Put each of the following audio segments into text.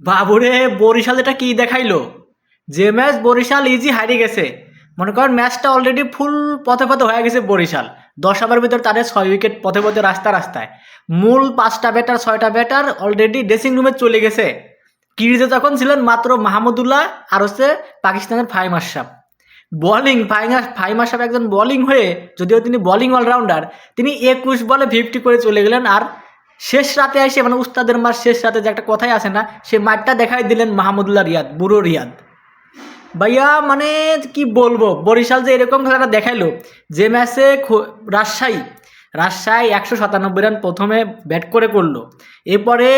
বাবুরে, বরিশাল এটা কি দেখাইলো? যে ম্যাচ বরিশাল ইজি হারিয়ে গেছে। মনে করেন ম্যাচটা অলরেডি ফুল পথে পথে হয়ে গেছে বরিশাল। দশ ওভার ভিতর তাদের ছয় উইকেট পথে পথে রাস্তা রাস্তায়। মূল পাঁচটা ব্যাটার ছয়টা ব্যাটার অলরেডি ড্রেসিং রুমে চলে গেছে। ক্রিজে তখন ছিলেন মাত্র মাহমুদুল্লাহ আর হচ্ছে পাকিস্তানের ফাইম আশরাফ। বলিং ফাইমার ফাইম আশরাফ একজন বলিং হয়ে, যদিও তিনি বলিং অলরাউন্ডার তিনি একুশ বলে ফিফটি করে চলে গেলেন আর শেষ রাতে এসে মানে উস্তাদের মার শেষ রাতে যে একটা কথাই আছে না, সে মাঠটা দেখাই দিলেন মাহমুদুল্লাহ রিয়াদ, বুড়ো রিয়াদ। ভাইয়া মানে কি বলব? বরিশাল যে এরকম খেলাটা দেখাইলো, যে ম্যাচে রাজশাহী রাজশাহী একশো সাতানব্বই রান প্রথমে ব্যাট করে করল। এরপরে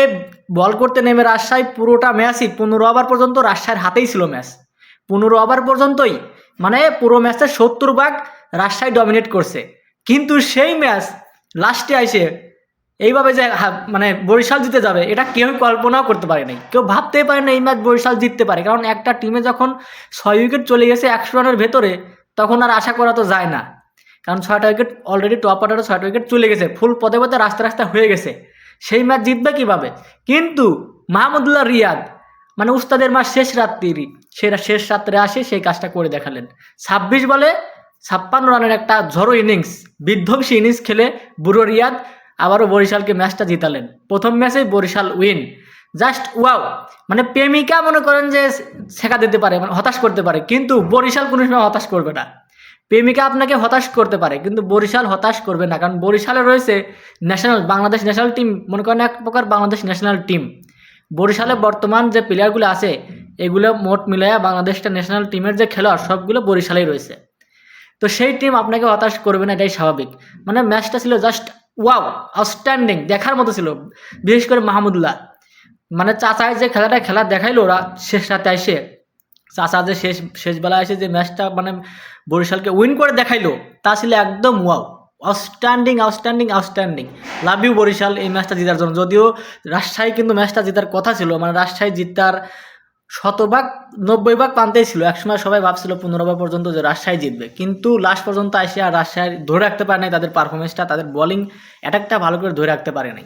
বল করতে নেমে রাজশাহী পুরোটা ম্যাচই পনেরো ওভার পর্যন্ত রাজশাহীর হাতেই ছিল ম্যাচ। পনেরো ওভার পর্যন্তই মানে পুরো ম্যাচটা সত্তর ভাগ রাজশাহী ডমিনেট করছে। কিন্তু সেই ম্যাচ লাস্টে এসে এইভাবে যে মানে বরিশাল জিতে যাবে, এটা কেউ কল্পনাও করতে পারে নাই। কেউ ভাবতেই পারে না এই ম্যাচ বরিশাল জিততে পারে, কারণ একটা টিমে যখন ছয় উইকেট চলে গেছে একশো রানের ভেতরে, তখন আর আশা করা তো যায় না। কারণ ছয়টা উইকেট অলরেডি টপ অর্ডারে ছয়টা উইকেট চলে গেছে ফুল পদে পদে রাস্তা রাস্তা হয়ে গেছে। সেই ম্যাচ জিতবে কীভাবে? কিন্তু মাহমুদুল্লাহ রিয়াদ মানে উস্তাদের মাস শেষ রাত্রি সেরা শেষ রাত্রে আসে, সেই কাজটা করে দেখালেন। ছাব্বিশ বলে ছাপ্পান্ন রানের একটা ঝড়ো ইনিংস বিধ্বংসী ইনিংস খেলে বুড়ো রিয়াদ আবারও বরিশালকে ম্যাচটা জিতালেন। প্রথম ম্যাচেই বরিশাল উইন জাস্ট ওয়াও মানে প্রেমিকা মনে করেন যে শেখা দিতে পারে মানে হতাশ করতে পারে, কিন্তু বরিশাল কোনো সময় হতাশ করবে না। প্রেমিকা আপনাকে হতাশ করতে পারে, কিন্তু বরিশাল হতাশ করবে না, কারণ বরিশালে রয়েছে ন্যাশনাল বাংলাদেশ ন্যাশনাল টিম মনে করেন এক প্রকার বাংলাদেশ ন্যাশনাল টিম বরিশালে বর্তমান যে প্লেয়ারগুলো আছে, এগুলো মোট মিলাইয়া বাংলাদেশটা ন্যাশনাল টিমের যে খেলোয়াড়, সবগুলো বরিশালেই রয়েছে। তো সেই টিম আপনাকে হতাশ করবে না, এটাই স্বাভাবিক। মানে ম্যাচটা ছিল জাস্ট ওয়াও আউটস্ট্যান্ডিং দেখার মতো ছিল। বিশেষ করে মাহমুদুল্লাহ। মানে চাচায় যে খেলাটা খেলা দেখাইলো, ওরা শেষ রাতে এসে চাচা যে শেষ শেষবেলা এসে যে ম্যাচটা মানে বরিশালকে উইন করে দেখাইলো, তা ছিল একদম wow outstanding outstanding outstanding love you Barishal এই ম্যাচটা জেতার জন্য। যদিও রাজশাহী কিন্তু ম্যাচটা জেতার কথা ছিল মানে রাজশাহী জিতার শতভাগ নব্বই ভাগ প্রান্তেই ছিল। একসময় সবাই ভাবছিল পনেরো ভাগ পর্যন্ত যে রাজশাহী জিতবে। কিন্তু লাস্ট পর্যন্ত আসে আর রাজশাহী ধরে রাখতে পারে নাই। তাদের পারফরমেন্সটা তাদের বোলিং অ্যাটাকটা ভালো করে ধরে রাখতে পারে নাই।